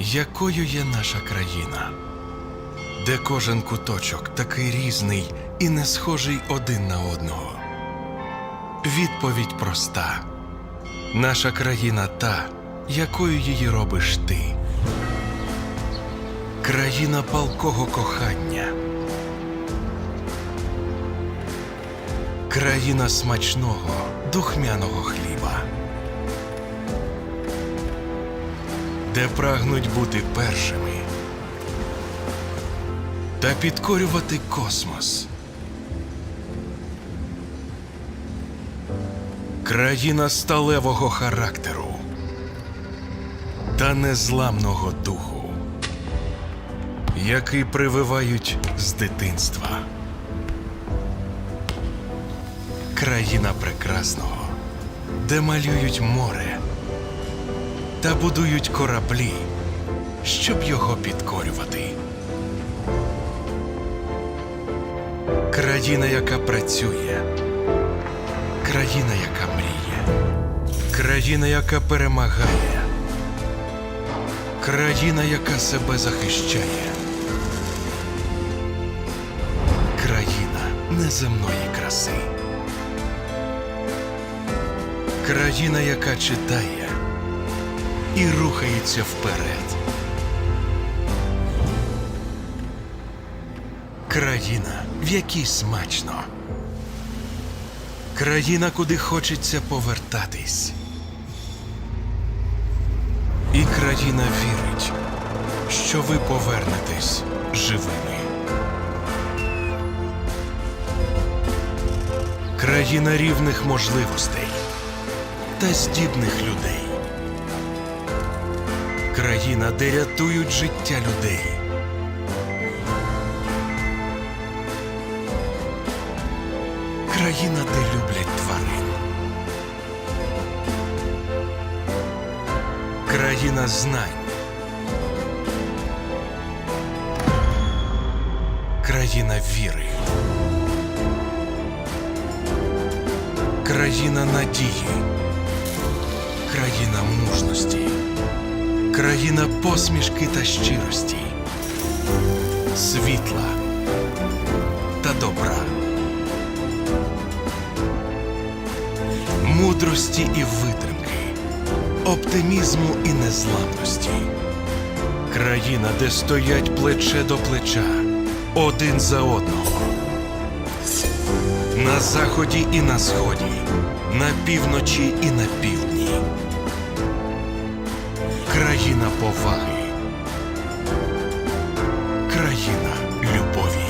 якою є наша країна, де кожен куточок такий різний і не схожий один на одного. Відповідь проста: наша країна та, якою її робиш ти. Країна палкого кохання. Країна смачного, духмяного хліба. Де прагнуть бути першими та підкорювати космос. Країна сталевого характеру та незламного духу, який прививають з дитинства. Країна прекрасного, де малюють море та будують кораблі, щоб його підкорювати. Країна, яка працює, країна, яка мріє, країна, яка перемагає, країна, яка себе захищає, країна неземної краси. Країна, яка читає і рухається вперед. Країна, в якій смачно. Країна, куди хочеться повертатись. І країна вірить, що ви повернетесь живими. Країна рівних можливостей та здібних людей. Країна, де рятують життя людей. Країна, де люблять тварин. Країна знань. Країна віри. Країна надії. Країна мужності. Країна посмішки та щирості. Світла та добра. Мудрості і витримки. Оптимізму і незламності. Країна, де стоять плече до плеча, один за одного. На заході і на сході, на півночі і на півдні. Країна поваги. Країна любові.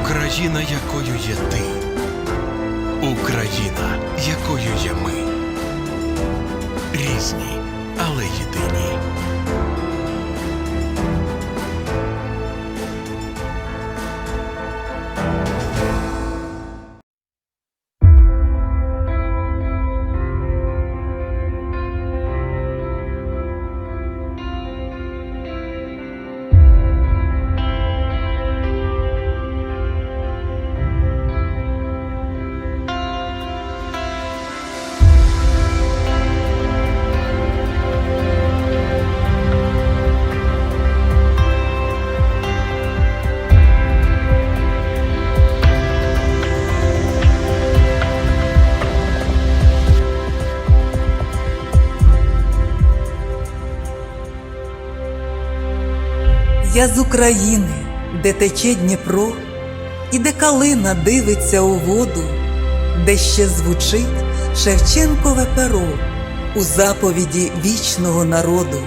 Україна, якою є ти. Україна, якою є ми. Різні, але єдині. Я з України, де тече Дніпро, і де калина дивиться у воду, де ще звучить Шевченкове перо у заповіді вічного народу.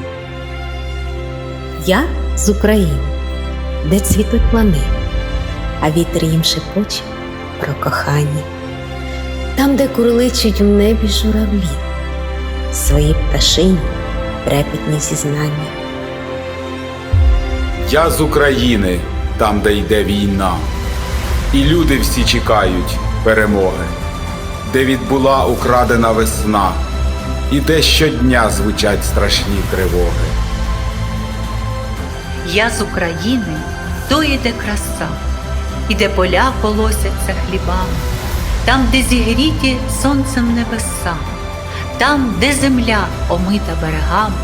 Я з України, де цвітуть плани, а вітер їм шепоче про кохання. Там, де курличуть в небі журавлі, свої пташині трепетні зізнання. Я з України, там, де йде війна, і люди всі чекають перемоги, де відбула украдена весна, і де щодня звучать страшні тривоги. Я з України, то іде краса, і де поля колосяться хлібами, там, де зігріті сонцем небеса, там, де земля омита берегами.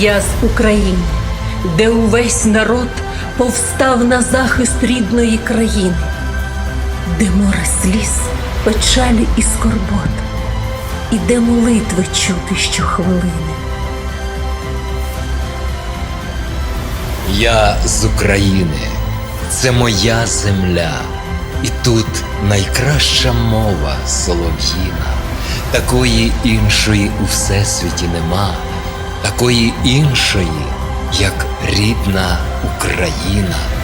Я з України, де увесь народ повстав на захист рідної країни, де море сліз, печалі і скорбот, і де молитви чути щохвилини. Я з України, це моя земля, і тут найкраща мова солов'їна. Такої іншої у всесвіті нема, такої іншої, як рідна Україна.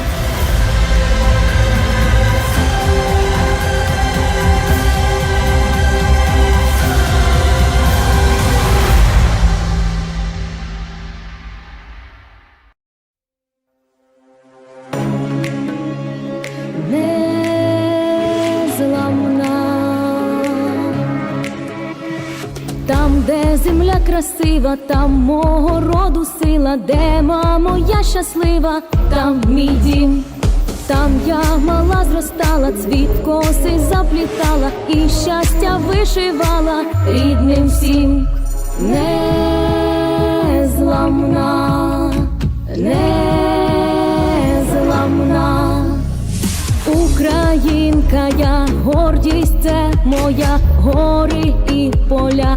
Земля красива, там мого роду сила, де мамо, я щаслива, там мій дім, там я мала зростала, цвіт коси заплітала і щастя вишивала рідним всім. Незламна, незламна. Українка, я гордість, це моя гори і поля,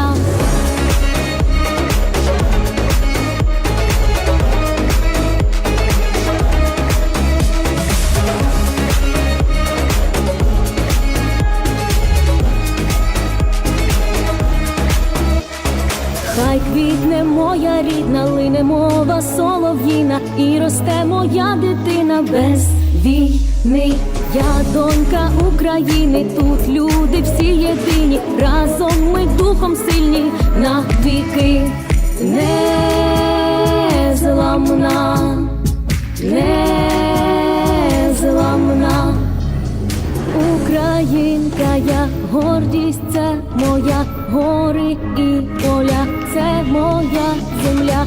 Хай квітне моя рідна, лине мова солов'їна, і росте моя дитина без війни. Я донька України, тут люди всі єдині, разом ми духом сильні навіки. Незламна, незламна. Українка, я гордість, це моя гори і